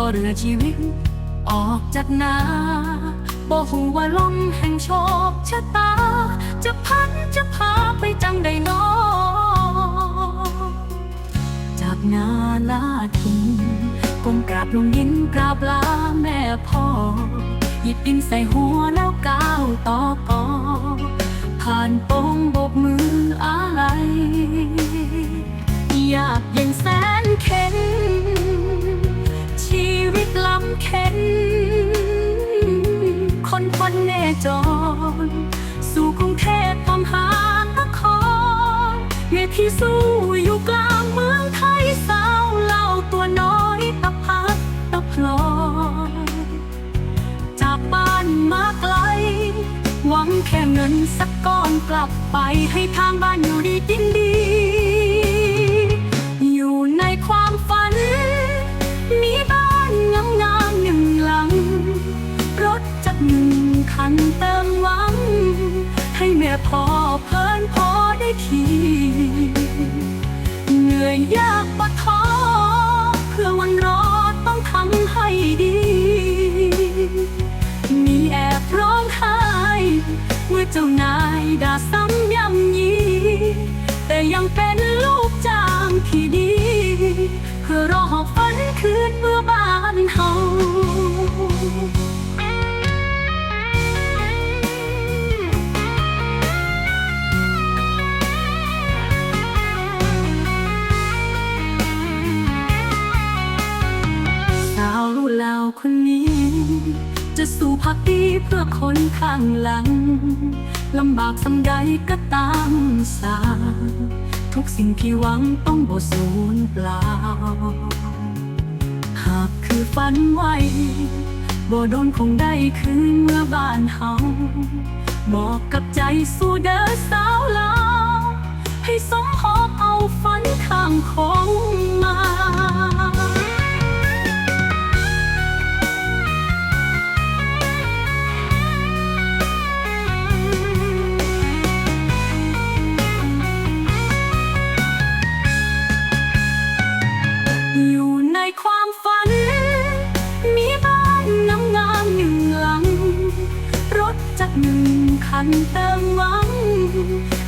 อเรือชีวิต ออกจากนาบ่หูว่าลมแห่งโชคชะตา จะพันจะพาไปจังใดนอจากนาลาทุนก้มกราบลงดินกราบลาแม่พ่อ หยิบดินใส่หัวแล้วก้าวต่อกอผ่านโปงโบ คนเนจร สู่กรุงเทพตามหานครเวทีสู้อยู่กลางเมืองไทยสาวเล่าตัวน้อยตะพัดตะพลอยจากบ้านมาไกล หวังแค่เงินสักก้อนกลับไปให้ทางบ้านอยู่ดีกินดี ได้ทีเหนื่อยยากปะท้อเพื่อวันรอต้องทำให้ดี มีแอบร้องไห้เมื่อเจ้านายด่าาวรู้แล้วคนนี้ จะสู่พักดีเพื่อคนข้างหลังลำบากสำใดก็ตามสา ทุกสิ่งที่หวังต้องบ่สูญเปล่า หากคือฝันไว้บ่โดนคงได้คืนเมื่อบ้านเฮาบอกกับใจสู้เด้อ ฉันเติมหวัง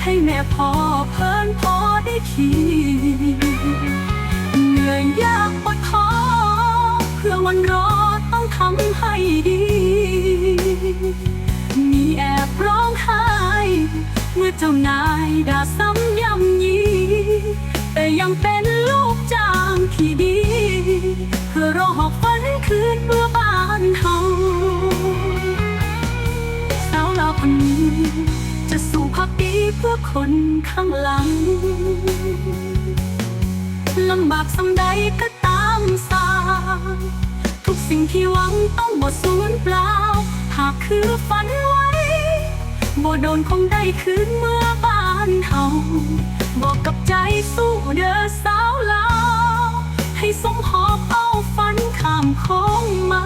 ให้แม่พ่อเพิ่นพอได้ทีเหนื่อยยากปวดท้อเพื่อวันรอต้องทำให้ดี มีแอบร้องไห้เมื่อเจ้านายด่าซ้ำย้ำยีแต่ยังเป็นลูกจ้างที่ดี เพื่อรอหอบฝัน เพื่อคนข้างหลัง ลำบากสำใดก็ตามสาทุกสิ่งที่หวังต้องบดสูญเปล่า หากคือฝันไว้บ่โดนคงได้คืนเมื่อบ้านเฮาบอกกับใจสู้เด้อสาวลาวให้สมหอบเอาฝันข้ามคงมา